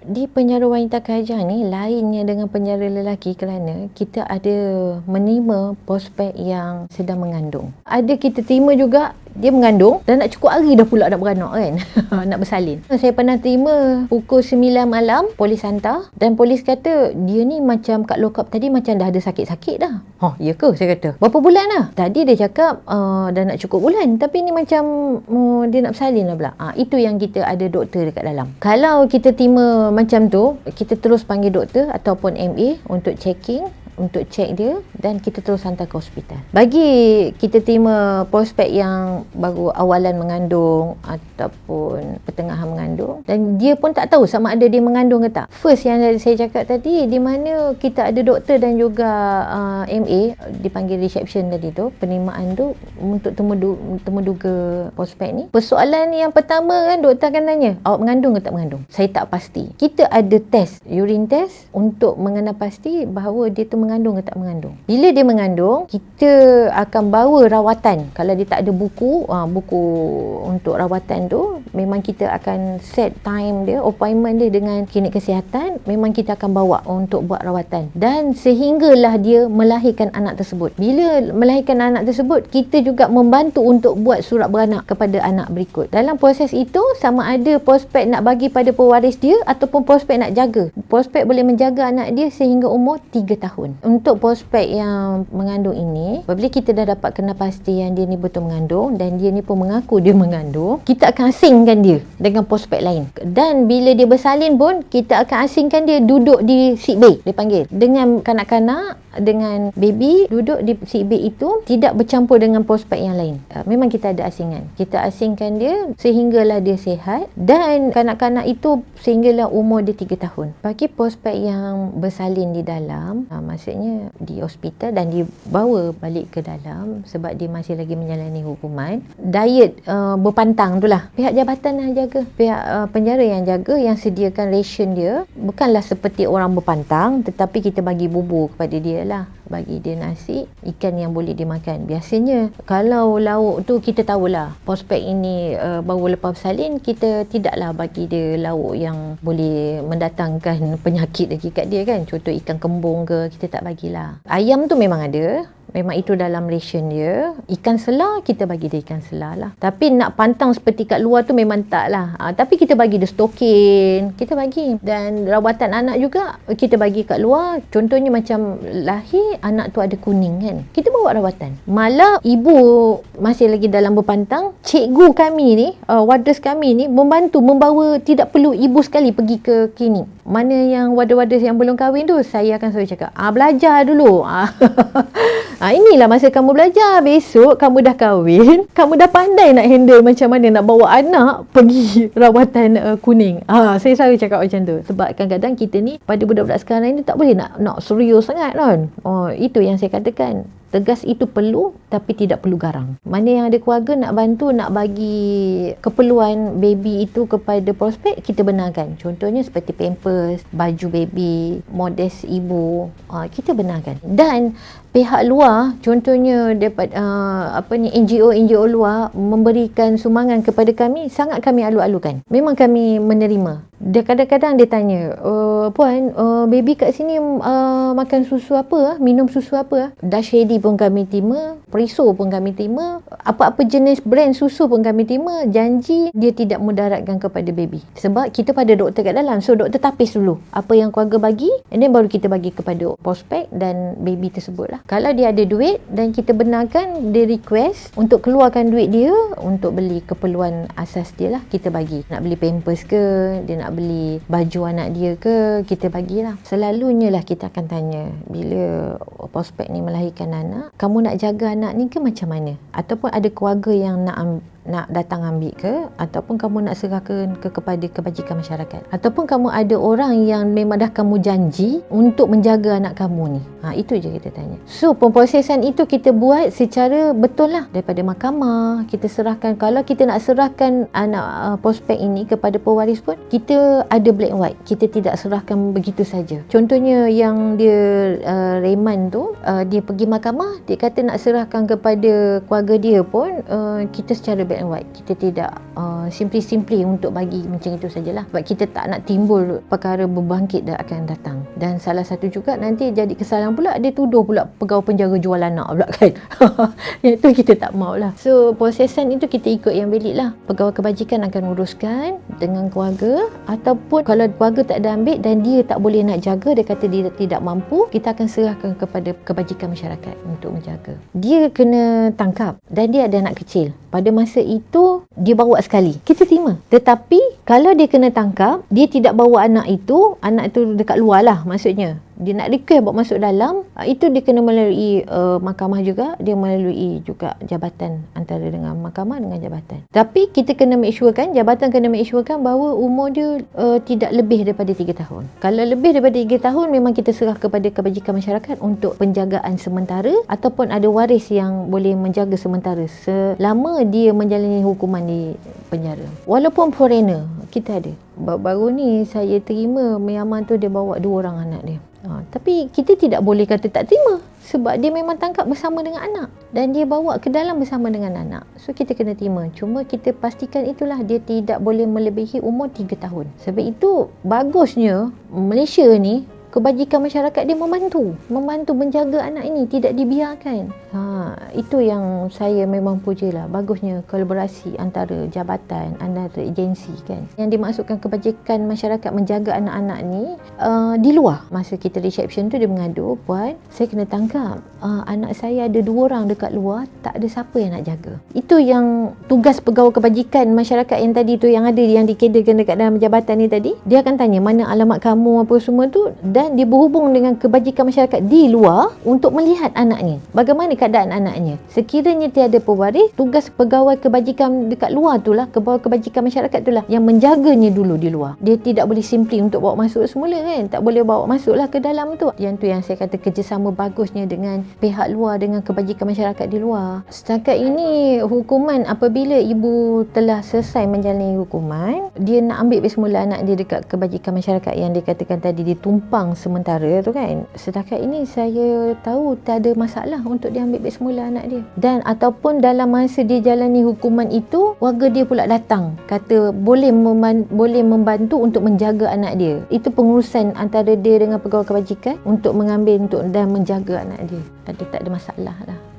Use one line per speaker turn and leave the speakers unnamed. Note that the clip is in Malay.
di penjara wanita kerajaan ni lainnya dengan penjara lelaki kerana kita ada menerima prospek yang sedang mengandung. Ada kita terima juga dia mengandung dan nak cukup hari dah pula nak beranak kan. Nak bersalin. Saya pernah terima pukul 9 malam polis hantar. Dan polis kata dia ni macam kat lokap tadi macam dah ada sakit-sakit dah. Oh ya ke? saya kata. Berapa bulan dah tadi dia cakap uh, dah nak cukup bulan. Tapi ni macam uh, dia nak bersalin lah pula. Uh, itu yang kita ada doktor dekat dalam. Kalau kita terima macam tu kita terus panggil doktor ataupun MA untuk checking untuk cek dia dan kita terus hantar ke hospital. Bagi kita terima prospek yang baru awalan mengandung ataupun pertengahan mengandung dan dia pun tak tahu sama ada dia mengandung ke tak. First yang saya cakap tadi di mana kita ada doktor dan juga uh, MA dipanggil reception tadi tu penerimaan tu untuk temudu, temuduga prospek ni. Persoalan yang pertama kan doktor akan tanya awak mengandung ke tak mengandung. Saya tak pasti. Kita ada test urine test untuk mengenal pasti bahawa dia tu mengandung mengandung ke tak mengandung. Bila dia mengandung, kita akan bawa rawatan. Kalau dia tak ada buku, uh, buku untuk rawatan tu, memang kita akan set time dia, appointment dia dengan klinik kesihatan, memang kita akan bawa untuk buat rawatan. Dan sehinggalah dia melahirkan anak tersebut. Bila melahirkan anak tersebut, kita juga membantu untuk buat surat beranak kepada anak berikut. Dalam proses itu, sama ada prospek nak bagi pada pewaris dia ataupun prospek nak jaga. Prospek boleh menjaga anak dia sehingga umur 3 tahun untuk prospek yang mengandung ini apabila kita dah dapat kena pasti yang dia ni betul mengandung dan dia ni pun mengaku dia mengandung kita akan asingkan dia dengan prospek lain. Dan bila dia bersalin pun kita akan asingkan dia duduk di sick bay dia panggil. Dengan kanak-kanak dengan baby duduk di bay itu tidak bercampur dengan prospek yang lain. Uh, memang kita ada asingan. Kita asingkan dia sehinggalah dia sihat dan kanak-kanak itu sehinggalah umur dia 3 tahun. Bagi prospek yang bersalin di dalam uh, maksudnya di hospital dan dibawa balik ke dalam sebab dia masih lagi menjalani hukuman. Diet uh, berpantang tu lah. Pihak jabatan yang jaga. Pihak uh, penjara yang jaga yang sediakan ration dia bukanlah seperti orang berpantang tetapi kita bagi bubur kepada dia lah bagi dia nasi ikan yang boleh dimakan. Biasanya kalau lauk tu kita tahulah prospek ini uh, baru lepas salin kita tidaklah bagi dia lauk yang boleh mendatangkan penyakit lagi kat dia kan. Contoh ikan kembung ke kita tak bagilah. Ayam tu memang ada Memang itu dalam ration dia. Ikan selah, kita bagi dia ikan selah lah. Tapi nak pantang seperti kat luar tu memang tak lah. Ha, tapi kita bagi dia stokin. Kita bagi. Dan rawatan anak juga, kita bagi kat luar. Contohnya macam lahir, anak tu ada kuning kan. Kita bawa rawatan. Malah ibu masih lagi dalam berpantang, cikgu kami ni, uh, warders kami ni, membantu, membawa tidak perlu ibu sekali pergi ke klinik. Mana yang wadah-wadah yang belum kahwin tu, saya akan selalu cakap, ah, belajar dulu. Ha, inilah masa kamu belajar. Besok kamu dah kahwin. Kamu dah pandai nak handle macam mana nak bawa anak pergi rawatan uh, kuning. Ha, saya selalu cakap macam tu. Sebab kadang-kadang kita ni pada budak-budak sekarang ni tak boleh nak nak serius sangat kan. Oh, itu yang saya katakan. Tegas itu perlu tapi tidak perlu garang. Mana yang ada keluarga nak bantu nak bagi keperluan baby itu kepada prospek kita benarkan. Contohnya seperti pampers, baju baby, modest ibu, uh, kita benarkan. Dan pihak luar contohnya dapat uh, apa ni NGO NGO luar memberikan sumbangan kepada kami sangat kami alu-alukan memang kami menerima dia kadang-kadang dia tanya uh, puan uh, baby kat sini uh, makan susu apa minum susu apa dah shady pun kami terima periso pun kami terima apa-apa jenis brand susu pun kami terima. Janji dia tidak mudaratkan kepada baby. Sebab kita pada doktor kat dalam. So doktor tapis dulu apa yang keluarga bagi and then baru kita bagi kepada prospek dan baby tersebut lah. Kalau dia ada duit dan kita benarkan dia request untuk keluarkan duit dia untuk beli keperluan asas dia lah kita bagi. Nak beli pampers ke dia nak beli baju anak dia ke kita bagilah. Selalunya lah kita akan tanya bila prospek ni melahirkan anak kamu nak jaga anak ni ke macam mana? Ataupun ada keluarga yang nak nak datang ambil ke ataupun kamu nak serahkan ke kepada kebajikan masyarakat. Ataupun kamu ada orang yang memang dah kamu janji untuk menjaga anak kamu ni. Ha, itu je kita tanya. So pemprosesan itu kita buat secara betul lah. Daripada mahkamah kita serahkan. Kalau kita nak serahkan anak uh, prospek ini kepada pewaris pun kita ada black white. Kita tidak serahkan begitu saja. Contohnya yang dia uh, Raymond tu uh, dia pergi mahkamah dia kata nak serahkan kepada keluarga dia pun uh, kita secara black and white. Kita tidak uh, simply-simply untuk bagi macam itu sajalah. Sebab kita tak nak timbul perkara berbangkit dan akan datang. Dan salah satu juga nanti jadi kesalahan pula dia tuduh pula pegawai penjaga jual anak pula kan. yang itu kita tak mau lah. So prosesan itu kita ikut yang belik lah. Pegawai kebajikan akan uruskan dengan keluarga ataupun kalau keluarga tak ada ambil dan dia tak boleh nak jaga dia kata dia tidak mampu kita akan serahkan kepada kebajikan masyarakat untuk menjaga. Dia kena tangkap dan dia ada anak kecil. Pada masa itu dia bawa sekali. Kita terima. Tetapi kalau dia kena tangkap, dia tidak bawa anak itu, anak itu dekat luar lah maksudnya dia nak request buat masuk dalam uh, itu dia kena melalui uh, mahkamah juga. Dia melalui juga jabatan antara dengan mahkamah dengan jabatan. Tapi kita kena make sure kan jabatan kena make sure kan bahawa umur dia uh, tidak lebih daripada 3 tahun. Kalau lebih daripada 3 tahun memang kita serah kepada kebajikan masyarakat untuk penjagaan sementara ataupun ada waris yang boleh menjaga sementara selama dia menjalani hukuman di penjara. Walaupun foreigner kita ada. Baru ni saya terima Myanmar tu dia bawa dua orang anak dia Ha, tapi kita tidak boleh kata tak terima sebab dia memang tangkap bersama dengan anak dan dia bawa ke dalam bersama dengan anak. So kita kena terima. Cuma kita pastikan itulah dia tidak boleh melebihi umur 3 tahun. Sebab itu bagusnya Malaysia ni kebajikan masyarakat dia membantu membantu menjaga anak ini tidak dibiarkan. Ha, itu yang saya memang puja lah. Bagusnya kolaborasi antara jabatan antara agensi kan. Yang dimaksudkan kebajikan masyarakat menjaga anak-anak ni uh, di luar. Masa kita reception tu dia mengadu puan saya kena tangkap. Uh, anak saya ada dua orang dekat luar tak ada siapa yang nak jaga. Itu yang tugas pegawai kebajikan masyarakat yang tadi tu yang ada yang dikedakan dekat dalam jabatan ni tadi. Dia akan tanya mana alamat kamu apa semua tu? Dan dia berhubung dengan kebajikan masyarakat di luar untuk melihat anaknya. Bagaimana keadaan anaknya. Sekiranya tiada pewaris, tugas pegawai kebajikan dekat luar tu lah, pegawai kebajikan masyarakat tu lah yang menjaganya dulu di luar. Dia tidak boleh simply untuk bawa masuk semula kan. Tak boleh bawa masuk lah ke dalam tu. Yang tu yang saya kata kerjasama bagusnya dengan pihak luar, dengan kebajikan masyarakat di luar. Setakat ini hukuman apabila ibu telah selesai menjalani hukuman, dia nak ambil semula anak dia dekat kebajikan masyarakat yang dikatakan tadi ditumpang sementara tu kan setakat ini saya tahu tak ada masalah untuk dia ambil beg semula anak dia. Dan ataupun dalam masa dia jalani hukuman itu warga dia pula datang kata boleh memban- boleh membantu untuk menjaga anak dia. Itu pengurusan antara dia dengan pegawai kebajikan untuk mengambil untuk dan menjaga anak dia. Ada tak ada masalah lah